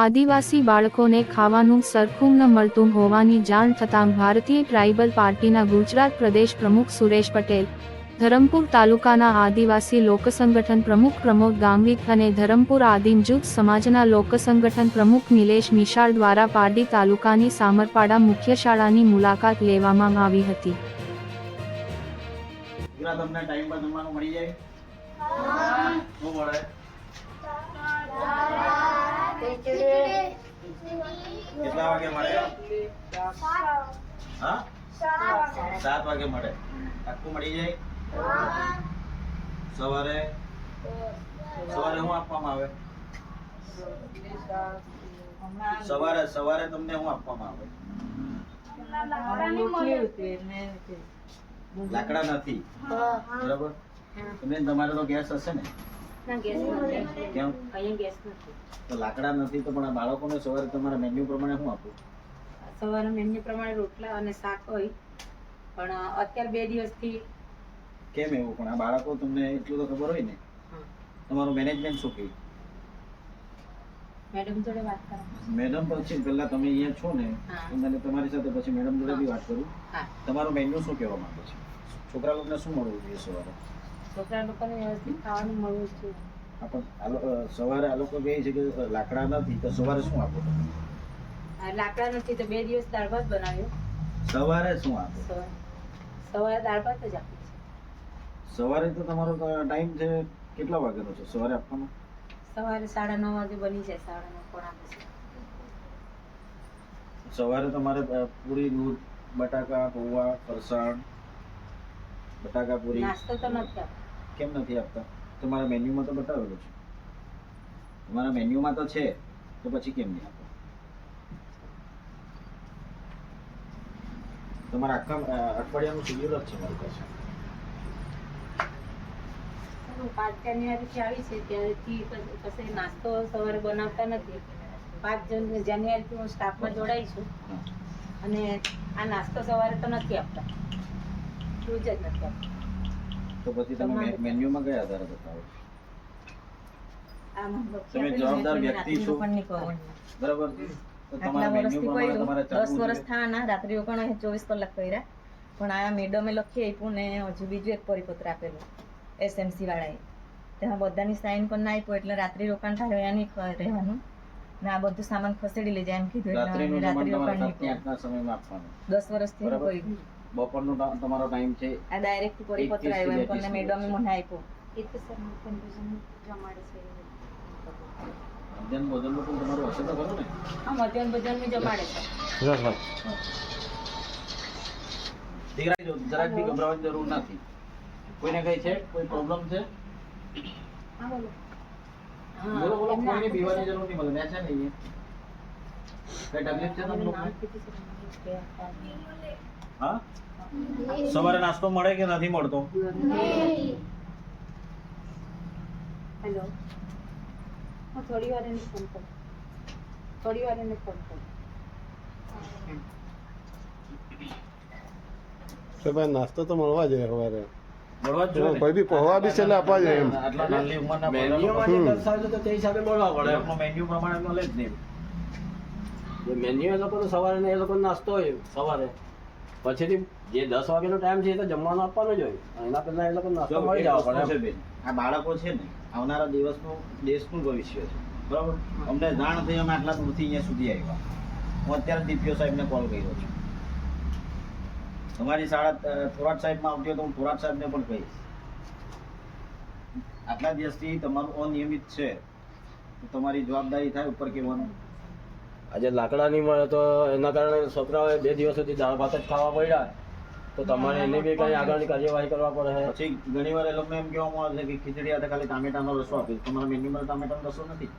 આદિવાસી બાળકોને ખાવાનું સરખું ન મળતું હોવાની જાણ થતાં ભારતીય ટ્રાઇબલ પાર્ટીના ગુજરાત પ્રદેશ પ્રમુખ સુરેશ પટેલ ધરમપુર તાલુકાના આદિવાસી લોકસંગઠન પ્રમુખ પ્રમોદ ગામવિત અને ધરમપુર આદિમ જૂથ સમાજના લોકસંગઠન પ્રમુખ નિલેશ મિશાળ દ્વારા પારડી તાલુકાની સામરપાડા મુખ્ય શાળાની મુલાકાત લેવામાં આવી હતી. મળી જાય. કેટલા વાગે મળે? હા? સાત વાગે મળે. આખું મળી જાય? સવારે? સવારે શું આપવામાં આવે? સવારે સવારે તમને શું આપવામાં આવે? લાકડા નથી. બરાબર? તમે તમારો તો ગેસ હશે ને? કેમ? તો લાકડા નથી તો પણ આ બાળકોને સવારે તમારા મેન્યુ પ્રમાણે શું આપું? સવારે મેન્યુ પ્રમાણે રોટલા અને શાક હોય. પણ અત્યારે બે દિવસથી કેમ એવું? પણ આ બાળકો તમને એટલું તો ખબર હોય ને. તમારું મેનેજમેન્ટ શું કહ્યું મેડમ જોડે વાત કરો. મેડમ પછી પહેલા તમે અહીંયા છો ને મને તમારી સાથે પછી મેડમ જોડે બી વાત કરું. તમારું મેન્યુ શું કહેવા માંગે છે? છોકરા લોકોને શું મળવું જોઈએ સવારે? છોકરા લોકોને વ્યવસ્થિત ખાવાનું આ પણ સવારે આ લોકો કહે છે કે લાકડા નથી તો સવારે શું આપો લાકડા નથી તો બે દિવસ દાળ ભાત બનાવ્યો. સવારે શું આપો? સવારે સવારે દાળ ભાત જ આપી છે. સવારે તો તમારો ટાઈમ છે કેટલા વાગ્યાનો છે? સવારે આપવાનો? સવારે સાડા નવ વાગે બની જાય સાડા નવ પોણા પછી સવારે તમારે પૂરી દૂધ બટાકા પૌવા ફરસાણ બટાકા પૂરી. નાસ્તો તો નથી આપતો. કેમ નથી આપતા? તમારા મેન્યુમાં તો બતાવેલું છે. તમારા મેન્યુમાં તો છે તો પછી કેમ નહીં આપો? તમારા આખા અઠવાડિયાનું શેડ્યુલ જ છે મારી પાસે. પાંચ જાન્યુઆરીથી આવી છે ત્યારથી પછી નાસ્તો સવારે બનાવતા નથી. પાંચ જન જાન્યુઆરીથી હું સ્ટાફમાં જોડાઈ છું. અને આ નાસ્તો સવારે તો નથી આપતા. રોજ જ નથી આપતા. તો પછી તમે મેન્યુમાં કયા આધારે બતાવો? તમે જવાબદાર વ્યક્તિ છો. બરાબર? દસ વર્ષ થવાના ચોવીસ કલાક કર્યા. પણ આ મેડમે લખી આપ્યું ને હજુ બીજું એક પરિપત્ર આપેલું એસએમસી વાળાએ. તેમાં બધાની સાઇન પણ ના આપ્યું એટલે રાત્રિ રોકાણ થાય નહીં રહેવાનું. ને આ બધું સામાન ખસેડી લેજે એમ કીધું એટલે રાત્રિ રોકાણ દસ વર્ષથી. કર્યું. બપોરનો તમારો ટાઈમ છે. આ ડાયરેક્ટ પરિપત્ર આવ્યો એમ કરીને મેડમે મને આપ્યો. એ તો સર કન્ફ્યુઝન જમાડે છે. મધ્યાહન ભોજન પણ તમારું હશે તો ખરું ને? હા મધ્યાહન ભોજન જમાડે છે. દીકરા જો જરાક બી ગભરાવાની જરૂર નથી. કોઈને કઈ છે? કોઈ પ્રોબ્લેમ છે? હા બોલો. બોલો બોલો કોઈને બીવાની જરૂર નહીં મળે. ત્યાં છે ને અહીંયા. કઈ તકલીફ છે તમને હા? સવારે નાસ્તો મળે કે નથી મળતો? હેલો. હું થોડી વાર એને ફોન કરું. થોડી વાર એને ફોન કરું. તો ભાઈ નાસ્તો તો મળવા જોઈએ સવારે. કોઈ બી પહોવા બી છેલ્લે આપવા જોઈએ એમ. આટલા નાની ઉંમરના મેન્યુમાં દર્શાવ્યું છે તો તે હિસાબે મળવા પડે બાળકનો મેન્યુ પ્રમાણે મળે જ નહીં. મેન્યુ એ લોકો સવારે એ લોકો નાસ્તો હોય સવારે. પછીથી જે દસ વાગ્યાનો ટાઈમ છે એ તો જમવાનું આપવાનું જ હોય. એના પહેલા એ લોકો નાસ્તો મળી જવા પડે બેન, આ બાળકો છે ને આવનારા દિવસનું દેશનું ભવિષ્ય છે. બરાબર? અમને જાણ થઈ અમે આટલા દૂરથી અહીંયા સુધી આવ્યા. હું અત્યારે ડીપીઓ સાહેબને કોલ કર્યો છું. તમારી શાળા થોરાટ સાહેબમાં આવતી હોય તો હું થોરાટ સાહેબને પણ કહીશ. આટલા દિવસથી તમારું અનિયમિત છે. તો તમારી જવાબદારી થાય ઉપર કહેવાનું. આજે લાકડા નહીં મળે તો એના કારણે છોકરાઓએ બે દિવસ સુધી દાળ ભાત જ ખાવા પડ્યા. તો તમારે એની બી કઈ આગળની કાર્યવાહી કરવા પડે. પછી ઘણી વાર એ લોકોને એમ કહેવામાં આવે છે કે ખીચડી હાથે ખાલી ટામેટાનો રસો આપીશ તમારા મેન્યુમાં ટામેટાનો રસો નથી.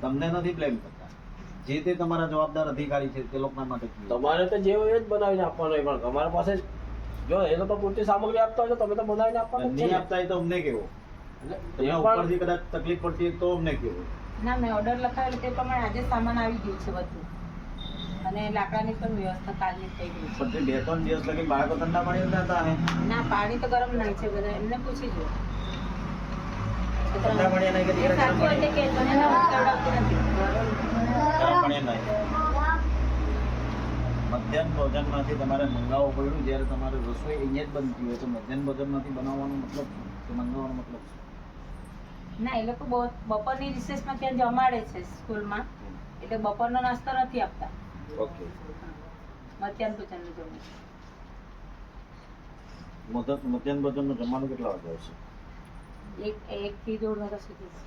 તમને નથી બ્લેમ કરતા. જે તે તમારા જવાબદાર અધિકારી છે તે લોકોના માટે તમારે તો જે હોય એ જ બનાવીને આપવાનું પણ તમારી પાસે જો એ લોકો પૂરતી સામગ્રી આપતા હોય તો તમે તો બનાવીને આપવાનું નહીં આપતા હોય તો અમને કેવો? ઉપરથી કદાચ તકલીફ પડતી હોય તો અમને કેવો? ના મેં ઓર્ડર લખાવેલો તે પ્રમાણે આજે સામાન આવી ગયું છે બધું. અને લાકડાની પણ વ્યવસ્થા કાલની થઈ ગઈ પણ બે ત્રણ દિવસ લગી બાળકો ઠંડા પાણી હતા ના પાણી તો ગરમ નહીં છે બધા એમને પૂછી જો ઠંડા પાણી નહીં કે એ પાણી છે કે મને મળ્યા નહીં. મધ્યાહન ભોજનમાંથી તમારે મંગાવવું પડ્યું જ્યારે તમારે રસોઈ અહીંયા જ બનતી હોય તો મધ્યાહન ભોજનમાંથી બનાવવાનો મતલબ શું? મંગાવવાનો મતલબ શું? ના એ લોકો બપોરની રિસેસમાં ત્યાં જમાડે છે સ્કૂલમાં. એટલે બપોરનો નાસ્તો નથી આપતા. ઓકે. મધ્યાહન ભોજનનું જમવું. મધ્ય મધ્યાહન ભોજનનું જમવાનું કેટલા વાગે આવશે? એક એક થી દોઢ વાગ્યા સુધી છે.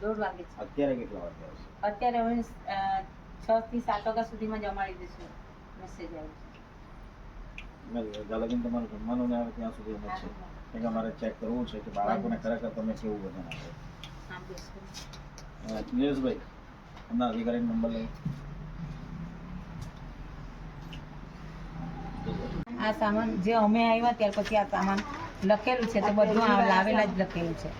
દોઢ વાગે છે. અત્યારે કેટલા વાગે આવશે? અત્યારે હવે છ થી સાત વાગ્યા સુધીમાં જમાડી દઈશું મેસેજ આવ્યો જ્યાં તમારું જમવાનું ને આવે ત્યાં સુધી અમે છે. કે અમારે ચેક કરવું છે કે બાળકોને ખરેખર તમે કેવું વજન આપો? હા નિલેશભાઈ એમના અધિકારી નંબર લઈ. આ સામાન જે અમે આવ્યા ત્યાર પછી આ સામાન લખેલું છે તે બધું આ લાવેલા જ લખેલું છે.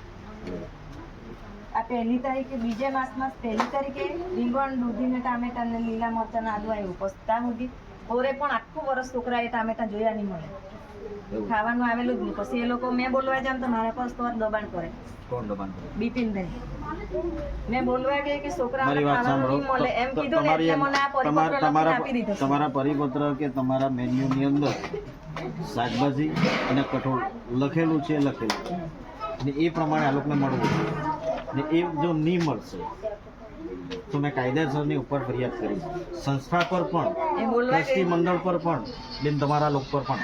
આ પહેલી તારીખે બીજે માસમાં પહેલી તારીખે રીંગણ દૂધીને ટામેટા ને લીલા મરચાં ને આદુ આવ્યું પસ્તા મૂકી સુધી ઓરે પણ આખું વર્ષ છોકરાએ ટામેટા જોયા નહીં મળે. ખાવાનું આવેલું જ નહીં. પછી એ લોકો મેં બોલવા જાઉં તો મારા પર તો દબાણ કરે. કોણ દબાણ કરે? બિપિનભાઈ મેં બોલવા ગઈ કે છોકરાઓને ખાવાનું મળે. એમ કીધું ને તમારી એટલે મને આ પરિપત્ર તમારા તમારા આપી દીધો તમારા પરિપત્ર કે તમારા મેન્યુની અંદર શાકભાજી અને કઠોળ લખેલું છે લખેલું ને એ પ્રમાણે આ લોકોને મળવું ને એ જો નહીં મળશે તો મેં કાયદેસરની ઉપર ફરિયાદ કરી. સંસ્થા પર પણ ટ્રસ્ટી મંડળ પર પણ બેન તમારા લોકો પર પણ.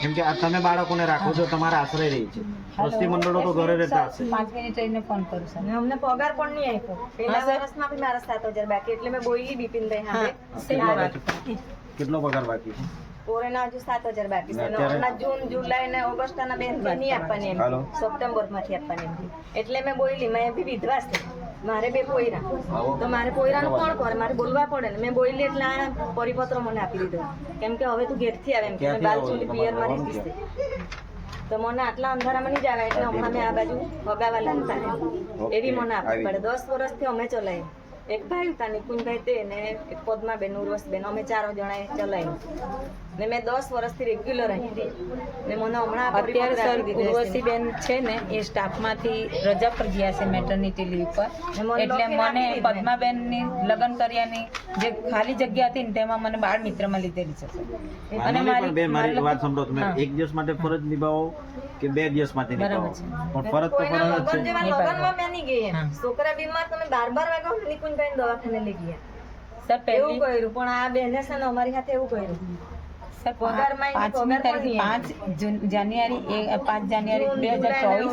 કેમ કે આ તમે બાળકોને રાખો છો તમારા આશરે રહી છે. ટ્રસ્ટી મંડળો તો ઘરે રહેતા હશે. પાંચ મિનિટ રહીને ફોન કરું સર અમને પગાર પણ નહીં આપ્યો. પેલા વર્ષમાં બી મારા સાત હજાર બાકી એટલે મેં બોલી બિપિનભાઈ કેટલો પગાર બાકી છે? કોરોના હજુ સાત હજાર બાકી છે. અને અત્યારે? હમણાં જૂન જુલાઈ ને ઓગસ્ટ ના બેન નહીં આપવાની સપ્ટેમ્બરમાંથી આપવાની એટલે મેં બોલી મેં બી વિધવા છે. મારે બે પોયરા. તો મારે પોયરાનું કોણ કરે મારે બોલવા પડે ને. મેં બોલી એટલે આ પરિપત્ર મને આપી દીધો. કેમ કે હવે તું ઘેરથી આવે એમ કે બાલચુલી પિયર મારી તો મને આટલા અંધારામાં નહીં જવાય એટલે હમણાં મેં આ બાજુ ભગાવા લાગતા એવી મને આપવી પડે. દસ વર્ષથી અમે ચલાવી એક ભાઈ હતા નિકુંજભાઈ તે ને એક પદ્મા બેન ઉર્વસ બેન અમે ચાર જણાએ ચલાવ્યું ને મેં દસ વર્ષથી રેગ્યુલર અહીં ને મને હમણાં અત્યારે સર આપી ઉર્વશી બેન છે ને એ સ્ટાફમાંથી રજા પર ગયા છે મેટર્નિટી લીવ પર એટલે મને. પદ્માબેનની લગ્ન કર્યાની જે ખાલી જગ્યા હતી ને તેમાં મને બાળ મિત્રમાં લીધેલી છે અને મારી મારી વાત સાંભળો તમે. એક દિવસ માટે ફરજ નિભાવો કે બે દિવસ માટે નિભાવો? બરાબર પણ ફરજ તો ફરજ છે. લગ્નમાં મેં નહીં ગઈ છોકરા બીમાર તમે બાર બાર વાગ્યા નિકુંજભાઈ દવાખાને લઈ ગયા. સર એવું કર્યું. પણ આ બેને છે ને અમારી સાથે એવું કર્યું. સર પાંચમી તારીખ પાંચ જાન્યુઆરી પાંચ જાન્યુઆરી બે હજાર ચોવીસ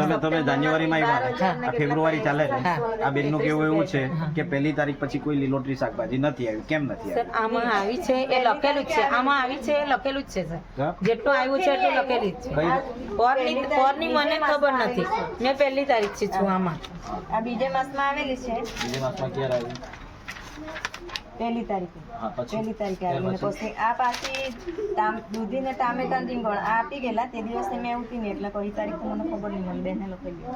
તમે તમે જાન્યુઆરીમાં આવ્યા આ ફેબ્રુઆરી ચાલે છે. આ બેનનું કેવું એવું છે. કે પહેલી તારીખ પછી કોઈ લીલોતરી શાકભાજી નથી આવી. કેમ નથી સર આમાં આવી છે એ લખેલું જ છે. આમાં આવી છે એ લખેલું જ છે સર જેટલું આવ્યું છે એટલું લખેલું જ છે. પોરની મને ખબર નથી. મેં પહેલી તારીખ છે છું આમાં. આ બીજા માસમાં આવેલી છે. બીજા માસમાં ક્યારે આવી? પહેલી તારીખે. પહેલી તારીખે આવીને પછી? આ પાછી દૂધી ને ટામેટા રીંગણ. આ આપી ગયેલા તે દિવસે મેં ઉઠી ને એટલે કઈ તારીખ મને ખબર નહીં મને બેને લખેલી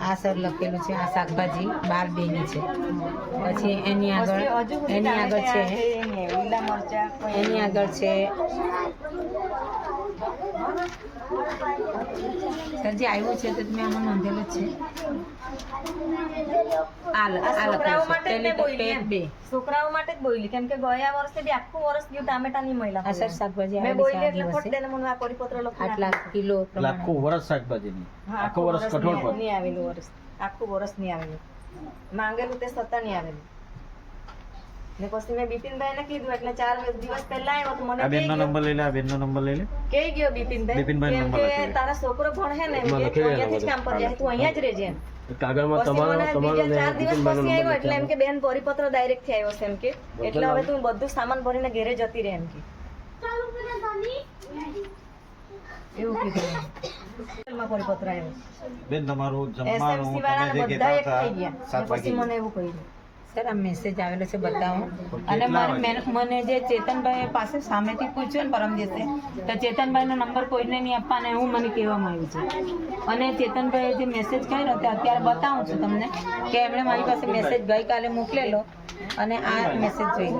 આ સર લખેલું છે આ શાકભાજી બાર બેની છે. પછી એની આગળ એની આગળ છે નહીં એની આગળ છે સર જે આવ્યું છે તે તમે આમાં નોંધેલું છે. છોકરાઓ માટે મેં બોલી પેજ બે. છોકરાઓ માટે જ બોલી કેમ કે ગયા વર્ષે બી આખું વર્ષ ગયું ટામેટા નહીં મળ્યા આ સર શાકભાજી મેં બોલી એટલે ફટ દિવસે મને આ પરિપત્ર લખીને આટલા કિલો આખું વર્ષ શાકભાજી આખું વર્ષ કઠોળ પર આવેલું વર્ષ. આખું વર્ષ નહીં આવેલું. માંગેલું તે સત્તા નહીં આવેલું. ને પછી મેં બિપિનભાઈ ને કીધું એટલે ચાર દિવસ પહેલા આવ્યો તો મને આ કહી બેનનો નંબર લઈ લે આ બેનનો નંબર લઈ લે. કે ગયો બિપિનભાઈ બિપિનભાઈ નંબર કે તારા છોકરો ભણે ને લખી અહીંયાથી જ કામ પર જાય તું અહીંયા જ રહેજે. કાગળમાં તમારો તમારો ને ચાર દિવસ પછી આવ્યો એટલે એમ કે બેન પરિપત્ર ડાયરેક્ટથી આવ્યો છે એમ કે. એટલે હવે તું બધું સામાન ભરીને ઘરે જતી રહે એમ કે. એવું કીધું પરિપત્ર આવ્યો. બેન તમારું જમવાનું તમે જે બધા કહેતા એક થઈ હતા ગયા. સાત પછી વાગે. મને એવું કહ્યું સર આ મેસેજ આવેલો છે બતાવો. અને મારે? મને જે ચેતનભાઈ પાસે સામેથી પૂછ્યું ને પરમ દિવસે તો ચેતનભાઈનો નંબર કોઈને નહીં આપવાનો એવું મને કહેવામાં આવ્યું છે. અને ચેતનભાઈએ જે મેસેજ કર્યો તે અત્યારે બતાવું છું તમને કે એમણે મારી પાસે મેસેજ ગઈકાલે મોકલેલો અને આ મેસેજ જોઈ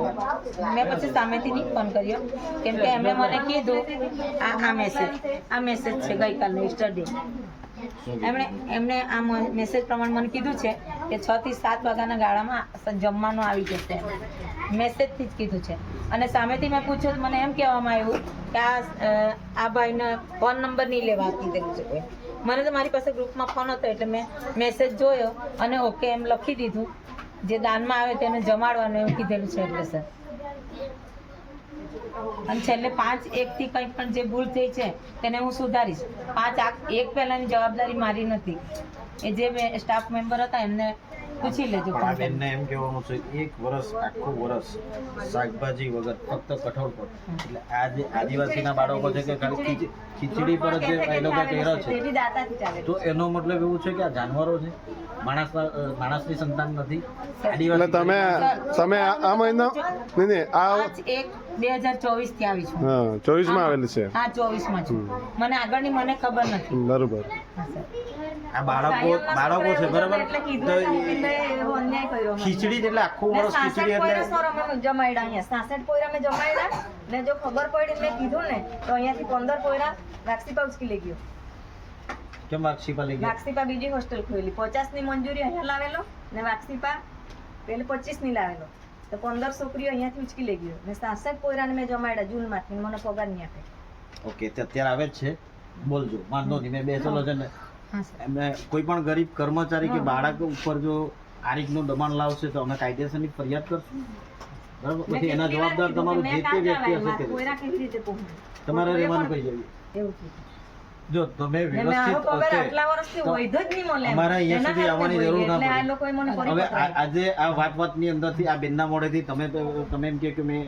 મેં પછી સામેથી નહીં ફોન કર્યો કેમ કે એમણે મને કીધું આ આ મેસેજ આ મેસેજ છે ગઈકાલનો સ્ટરડે એમણે એમણે આ મેસેજ પ્રમાણે મને કીધું છે કે છ થી સાત વાગ્યાના ગાળામાં જમવાનું આવી જશે મેસેજથી જ કીધું છે. અને સામેથી મેં પૂછ્યું, મને એમ કહેવામાં આવ્યું કે આ આ ભાઈને ફોન નંબર નહીં લેવા કીધેલું છે મને તો મારી પાસે ગ્રુપમાં ફોન હતો એટલે મેં મેસેજ જોયો અને ઓકે એમ લખી દીધું. જે દાનમાં આવે તેને જમાડવાનું એવું કીધેલું છે એટલે સર અને છેલ્લે પાંચ એક થી કંઈ પણ જે ભૂલ થઈ છે, તેને હું સુધારીશ. પાંચ એક પહેલાની જવાબદારી મારી નથી. એ જે સ્ટાફ મેમ્બર હતા એમને પૂછી લેજો પણ બેનને એમ કહેવાનું છે એક વર્ષ આખું વર્ષ શાકભાજી વગર ફક્ત કઠોળ પર. એટલે આજે આદિવાસીના બાળકો છે કે ખાલી ખીચડી પર જે એ લોકો પહેરો છે. તે બી એનો મતલબ એવું છે કે આ જાનવરો છે? માણસ માણસની સંતાન નથી. આદિવાસી તમે તમે આ આ મહિના નહીં નહીં આ એક બે હજાર ચોવીસથી આવી છું. હા ચોવીસમાં આવેલી છે. હા ચોવીસમાં છું મને આગળની મને ખબર નથી. બરોબર. આ બાળકો બાળકો છે બરાબર? તો એટલે એ- એટલે એવો અન્યાય કર્યો અમારે. ખીચડી એટલે આખું વર્ષ સાસઠ ખીચડી પોયરા એટલે અમે જમાડ્યા અહીંયા. સાસઠ પોયરા અમે જમાડ્યા. ને જો ખબર પડી મેં કીધું ને તો અહીંયાથી પંદર પોયરા વાક્ષીપા ઉચકી લઈ ગયો. કેમ વાક્ષીપા લઈ ગયા? વાક્ષીપા બીજી હોસ્ટેલ ખોલી પચાસની મંજૂરી અહીંયા લાવેલો ને વાક્ષીપા પેલે પચીસની લાવેલો. તો પંદર છોકરીઓ અહીંયાથી ઉચકી લઈ ગયો. ને સાસઠ પોયરાને મેં જમાડ્યા જૂનમાંથી મને પગાર નહીં આપે. ઓકે તે અત્યારે આવે જ છે? બોલજો વાંધો નહીં મેં બેસેલો છે ને. એમને કોઈ પણ ગરીબ કર્મચારી કે બાળક ઉપર જો આ રીતનું દબાણ લાવશે તો અમે કાયદેસરની ફરિયાદ કરશું. બરાબર? પછી એના જવાબદાર તમારું જે તે વ્યક્તિ હશે? તમારે રહેવાનું કહી જવું એવું. જો તમે વ્યવસ્થિત અમારે અહીંયા સુધી આવવાની જરૂર ના પડે. હવે. આજે આ વાત વાતની અંદરથી આ બેનના મોડેથી તમે તમે એમ કે મેં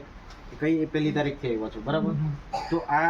કઈ પેલી તારીખથી આવ્યા છો બરાબર તો આ